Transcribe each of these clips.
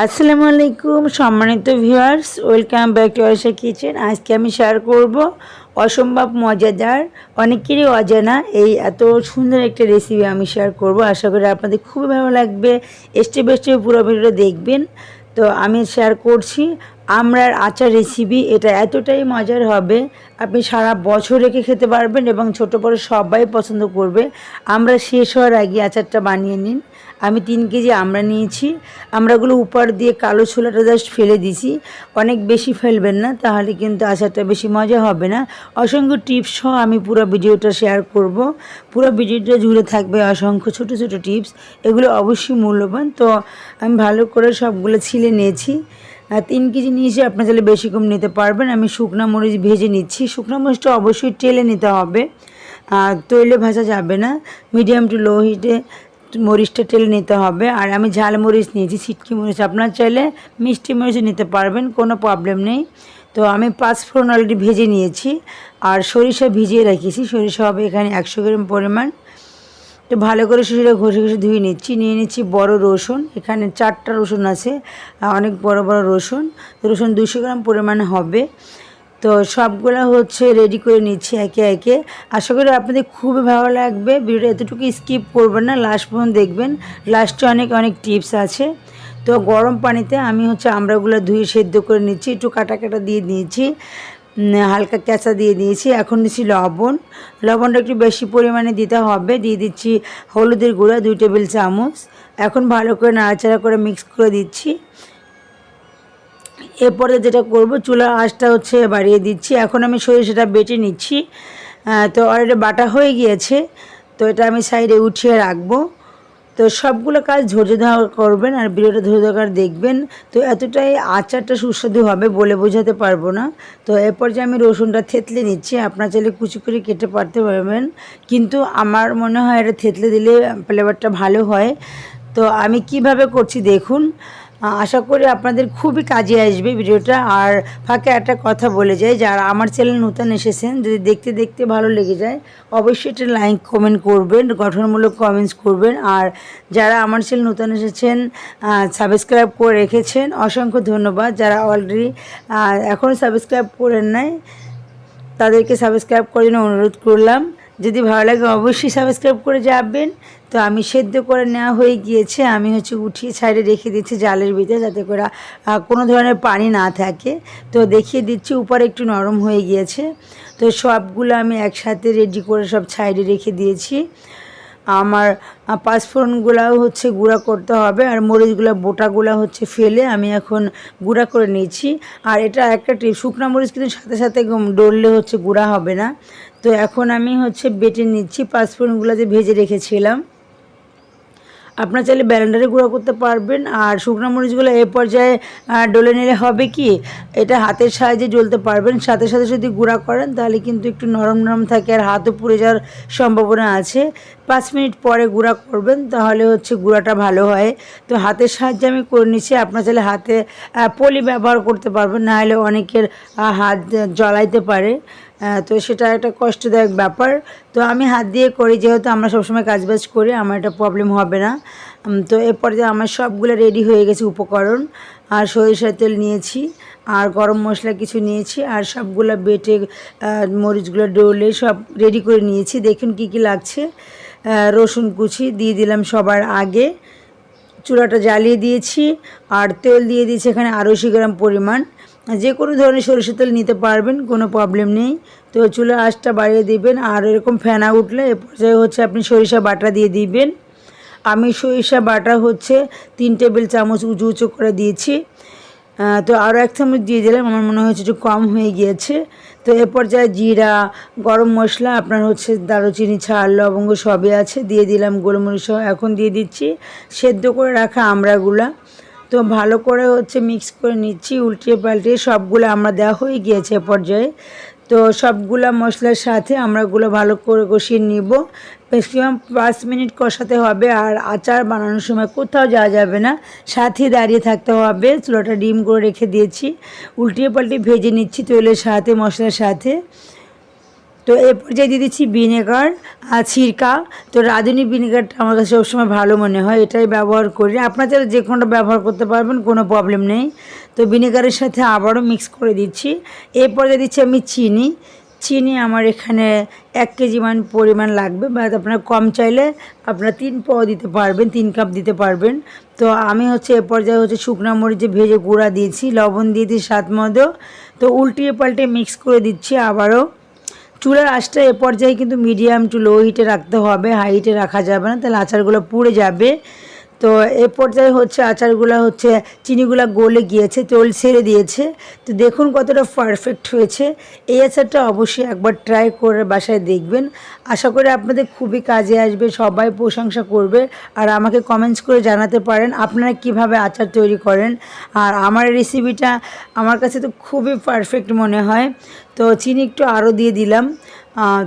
আসসালামু আলাইকুম, সম্মানিত viewers, welcome back to Aysa kitchen. আজকে আমি শেয়ার করব অসম্ভব মজাদার, অনেকেরই অজানা এই এত সুন্দর একটা রেসিপি আমি শেয়ার করব। আশা করি আপনাদের খুবই ভালো লাগবে। স্টেপ বাই স্টেপ পুরো ভিডিওটা দেখবেন। তো আমি শেয়ার করছি আমরার আচার রেসিপি এটা এতটাই মজার হবে। আপনি সারা বছর রেখে খেতে পারবেন এবং ছোট বড় সবাই পছন্দ করবে। আমরা শেষ হওয়ার আগে আচারটা বানিয়ে নিন। আমি তিন কেজি আমরা নিয়েছি। আমরাগুলো উপর দিয়ে কালো ছোলাটা জাস্ট ফেলে দিছি অনেক বেশি ফেলবেন না, তাহলে কিন্তু আচারটা বেশি মজা হবে না। অসংখ্য টিপস সহ আমি পুরো ভিডিওটা শেয়ার করব। পুরো ভিডিওটা জুড়ে থাকবে অসংখ্য ছোট ছোট টিপস এগুলো অবশ্যই মূল্যবান। তো আমি ভালো করে সবগুলো ছিলে নিয়েছি। তিন কেজি নিয়েছি আপনার চাইলে বেশি কম নিতে পারবেন। আমি শুকনো মরিচ ভেজে নিচ্ছি। শুকনো মরিচটা অবশ্যই টেলে নিতে হবে। তৈলে ভাজা যাবে না। মিডিয়াম টু লো হিটে মরিচটা টেলে নিতে হবে। আর আমি ঝাল মরিচ নিয়েছি ছিটকি মরিচ। আপনার চাইলে মিষ্টি মরিচ নিতে পারবেন, কোনো প্রবলেম নেই। তো আমি পাঁচ ফোড়ন অলরেডি ভেজে নিয়েছি। আর সরিষা ভিজিয়ে রেখেছি। সরিষা হবে এখানে একশো গ্রাম পরিমাণ। তো ভালো করে সরিষা ঘষে ঘষে ধুয়ে নিচ্ছি। নিয়ে নিচ্ছি বড় রসুন, এখানে চারটা রসুন আছে অনেক বড় বড় রসুন। রসুন দুশো গ্রাম পরিমাণে হবে। তো সবগুলো হচ্ছে রেডি করে নিচ্ছি একে একে। আশা করি আপনাদের খুবই ভালো লাগবে। ভিডিওটা এতটুকু স্কিপ করবেন না লাস্ট পর্যন্ত দেখবেন। লাস্টে অনেক অনেক টিপস আছে। তো গরম পানিতে আমি হচ্ছে আমড়াগুলো ধুয়ে সেদ্ধ করে নিচ্ছি, একটু কাটা কাটা দিয়ে দিয়েছি। হালকা কেঁচা দিয়ে দিয়েছি। এখন দিচ্ছি লবণ। লবণটা একটু বেশি পরিমাণে দিতে হবে। দিয়ে দিচ্ছি হলুদের গুঁড়া, দুই টেবিল চামচ। এখন ভালো করে নাড়াচাড়া করে মিক্স করে দিচ্ছি। এরপরে যেটা করব, চুলার আঁচটা হচ্ছে বাড়িয়ে দিচ্ছি। এখন আমি সরিষাটা বেটে নিচ্ছি। তো অলরেডি বাটা হয়ে গিয়েছে। তো এটা আমি সাইডে উঠিয়ে রাখব। তো সবগুলো কাজ ধৈর্য ধরা করবেন আর ভিডিওটা ধৈর্য ধরে দেখবেন। তো এতটাই আচারটা সুস্বাদু হবে বলে বোঝাতে পারব না। তো এরপর যে আমি রসুনটা থেতলে নিচ্ছি। আপনার চাইলে কুচি করে কেটে পারতে পারবেন। কিন্তু আমার মনে হয় এটা থেতলে দিলে ফ্লেভারটা ভালো হয়। তো আমি কীভাবে করছি দেখুন। আশা করি আপনাদের খুবই কাজে আসবে ভিডিওটা। আর ফাঁকে একটা কথা বলে যাই, যারা আমার চ্যানেল নতুন এসেছেন, যদি দেখতে দেখতে ভালো লেগে যায়, অবশ্যই এটা লাইক কমেন্ট করবেন, গঠনমূলক কমেন্টস করবেন। আর যারা আমার চ্যানেল নতুন এসেছেন সাবস্ক্রাইব করে রেখেছেন, অসংখ্য ধন্যবাদ। যারা অলরেডি এখনও সাবস্ক্রাইব করেন নাই, তাদেরকে সাবস্ক্রাইব করার জন্য অনুরোধ করলাম। যদি ভালো লাগে অবশ্যই সাবস্ক্রাইব করে যাবেন। তো আমি সেদ্ধ করে নেওয়া হয়ে গিয়েছে। আমি হচ্ছে উঠিয়ে ছাইডে রেখে দিচ্ছি জালের ভিতরে যাতে করে কোনো ধরনের পানি না থাকে। তো দেখিয়ে দিচ্ছি, উপরে একটু নরম হয়ে গিয়েছে। তো সবগুলো আমি একসাথে রেডি করে সব ছাইডে রেখে দিয়েছি। আমার পাঁচফোড়নগুলাও হচ্ছে গুঁড়া করতে হবে আর মরিচগুলো, বোটাগুলো হচ্ছে ফেলে আমি এখন গুঁড়া করে নিয়েছি। আর এটা একটা টিপ শুকনো মরিচ কিন্তু সাথে সাথে ডললে হচ্ছে গুঁড়া হবে না। তো এখন আমি হচ্ছে বেটে নিচ্ছি, পাঁচফোড়নগুলো যে ভেজে রেখেছিলাম। আপনার চাইলে ব্যালেন্ডারে গুঁড়া করতে পারবেন আর শুকনো মরিচগুলো এ পর্যায়ে ডলে নিলে হবে কি, এটা হাতের সাহায্যে জ্বলতে পারবেন। সাথে সাথে যদি গুঁড়া করেন তাহলে কিন্তু একটু নরম নরম থাকে আর হাতও পুড়ে যাওয়ার সম্ভাবনা আছে। পাঁচ মিনিট পরে গুঁড়া করবেন, তাহলে হচ্ছে গুঁড়াটা ভালো হয়। তো হাতের সাহায্যে আমি করে নিচ্ছি, আপনার চাইলে হাতে পলি ব্যবহার করতে পারবেন নাহলে অনেকের হাত জ্বলাইতে পারে। তো সেটা একটা কষ্টদায়ক ব্যাপার। তো আমি হাত দিয়ে করি, যেহেতু আমরা সবসময় কাজবাজ করি, আমার এটা প্রবলেম হবে না। তো এরপর যে আমার সবগুলো রেডি হয়ে গেছে উপকরণ, আর সরিষার তেল নিয়েছি, আর গরম মশলা কিছু নিয়েছি, আর সবগুলো বেটে মরিচগুলো ডোলে সব রেডি করে নিয়েছি। দেখুন কি কি লাগছে। রসুন কুচি দিয়ে দিলাম সবার আগে। চুলাটা জ্বালিয়ে দিয়েছি, আর তেল দিয়ে দিয়েছি এখানে আড়াইশো গ্রাম পরিমাণ। যে কোনো ধরনের সরিষা তেল নিতে পারবেন, কোনো প্রবলেম নেই। তো চুলা আঁচটা বাড়িয়ে দিবেন, আর এরকম ফেনা উঠলে এ পর্যায়ে হচ্ছে আপনি সরিষা বাটা দিয়ে দিবেন। আমি সরিষা বাটা হচ্ছে তিন টেবিল চামচ উঁচু উঁচু করে দিয়েছি। তো আরও এক চামচ দিয়ে দিলাম, আমার মনে হচ্ছে একটু কম হয়ে গিয়েছে। তো এ পর্যায়ে জিরা, গরম মশলা, আপনার হচ্ছে দারুচিনি ছাল লবঙ্গ সবই আছে, দিয়ে দিলাম গোলমরিচ এখন দিয়ে দিচ্ছি সেদ্ধ করে রাখা আমড়াগুলা। তো ভালো করে হচ্ছে মিক্স করে নিচ্ছি, উল্টিয়ে পাল্টিয়ে সবগুলো আমরা দেওয়া হয়ে গিয়েছে এ পর্যায়ে। তো সবগুলো মশলার সাথে আমরাগুলো ভালো করে কষিয়ে নিব। ম্যাক্সিমাম পাঁচ মিনিট কষাতে হবে আর আচার বানানোর সময় কোথাও যাওয়া যাবে না। সাথে দাঁড়িয়ে থাকতে হবে। চুলোটা ডিম করে রেখে দিয়েছি। উল্টিয়ে পাল্টে ভেজে নিচ্ছি তৈলের সাথে, মশলার সাথে। তো এই পর্যায়ে দিয়ে দিচ্ছি ভিনেগার আর সিরকা তো রাঁধুনি ভিনেগারটা আমার কাছে সবসময় ভালো মনে হয়, এটাই ব্যবহার করি। আপনারা যে কোনোটা ব্যবহার করতে পারবেন, কোনো প্রবলেম নেই। তো ভিনেগারের সাথে আবারও মিক্স করে দিচ্ছি। এই পর্যায়ে দিচ্ছি আমি চিনি। চিনি আমার এখানে এক কেজি মান পরিমাণ লাগবে, বা আপনার কম চাইলে আপনারা তিন পাও দিতে পারবেন, তিন কাপ দিতে পারবেন। তো আমি হচ্ছে এ পর্যায়ে হচ্ছে শুকনো মরিচে ভেজে গুঁড়া দিয়েছি, লবণ দিয়েছি স্বাদ মতো। তো উল্টিয়ে পাল্টে মিক্স করে দিচ্ছি আবারও। চুলার আঁচটা এ পর্যায়ে কিন্তু মিডিয়াম টু লো হিটে রাখতে হবে হাই হিটে রাখা যাবে না, তাহলে আচারগুলো পুড়ে যাবে। তো এ পর্যায়ে হচ্ছে আচারগুলো হচ্ছে চিনিগুলো গলে গিয়েছে, তেল ছেড়ে দিয়েছে। তো দেখুন কতটা পারফেক্ট হয়েছে। এই আচারটা অবশ্যই একবার ট্রাই করে বাসায় দেখবেন। আশা করি আপনাদের খুবই কাজে আসবে, সবাই প্রশংসা করবে। আর আমাকে কমেন্টস করে জানাতে পারেন আপনারা কীভাবে আচার তৈরি করেন। আর আমার রেসিপিটা আমার কাছে তো খুবই পারফেক্ট মনে হয়। তো চিনি একটু আরও দিয়ে দিলাম।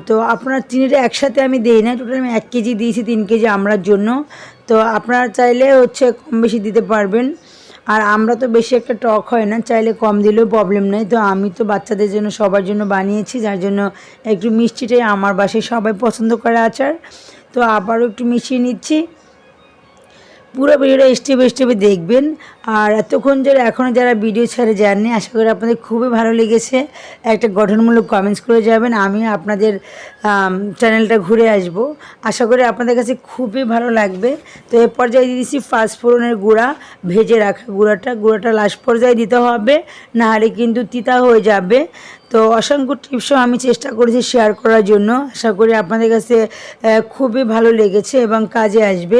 তো আপনার চিনিটা একসাথে আমি দিই না টোটাল আমি এক কেজি দিয়েছি, তিন কেজি আমরার জন্য। তো আপনারা চাইলে হচ্ছে কম বেশি দিতে পারবেন। আর আমরা তো বেশি একটা টক হয় না, চাইলে কম দিলেও প্রবলেম নেই। তো আমি তো বাচ্চাদের জন্য সবার জন্য বানিয়েছি, যার জন্য একটু মিষ্টিটাই আমার বাসায় সবাই পছন্দ করে আচার। তো আবারও একটু মিশিয়ে নিচ্ছি। পুরো ভিডিওটা স্টেপ স্টেপে দেখবেন। আর এতক্ষণ যারা এখনও যারা ভিডিও ছেড়ে যাননি, আশা করি আপনাদের খুবই ভালো লেগেছে। একটা গঠনমূলক কমেন্টস করে যাবেন, আমি আপনাদের চ্যানেলটা ঘুরে আসব। আশা করি আপনাদের কাছে খুবই ভালো লাগবে। তো এ পর্যায়ে দিয়ে দিচ্ছি ফাস্টফোড়নের গুঁড়া, ভেজে রাখা গুঁড়াটা। গুঁড়াটা লাস্ট পর্যায়ে দিতে হবে, নাহলে কিন্তু তিতা হয়ে যাবে। তো অসংখ্য টিপসও আমি চেষ্টা করেছি শেয়ার করার জন্য। আশা করি আপনাদের কাছে খুবই ভালো লেগেছে এবং কাজে আসবে।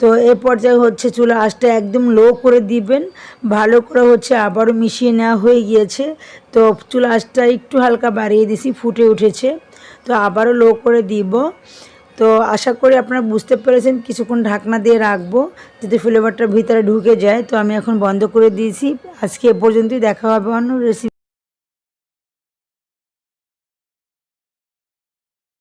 তো এ পর্যায়ে হচ্ছে চুলা আঁচটা একদম লো করে দিবেন। ভালো করে হচ্ছে আবারও মিশিয়ে নেওয়া হয়ে গিয়েছে। তো চুলা আঁচটা একটু হালকা বাড়িয়ে দিছি ফুটে উঠেছে। তো আবারও লো করে দিব। তো আশা করি আপনারা বুঝতে পেরেছেন, কিছুক্ষণ ঢাকনা দিয়ে রাখব যাতে ফ্লেভারটা ভিতরে ঢুকে যায়। তো আমি এখন বন্ধ করে দিয়েছি। আজকে এ পর্যন্তই, দেখা হবে অন্য রেসিপি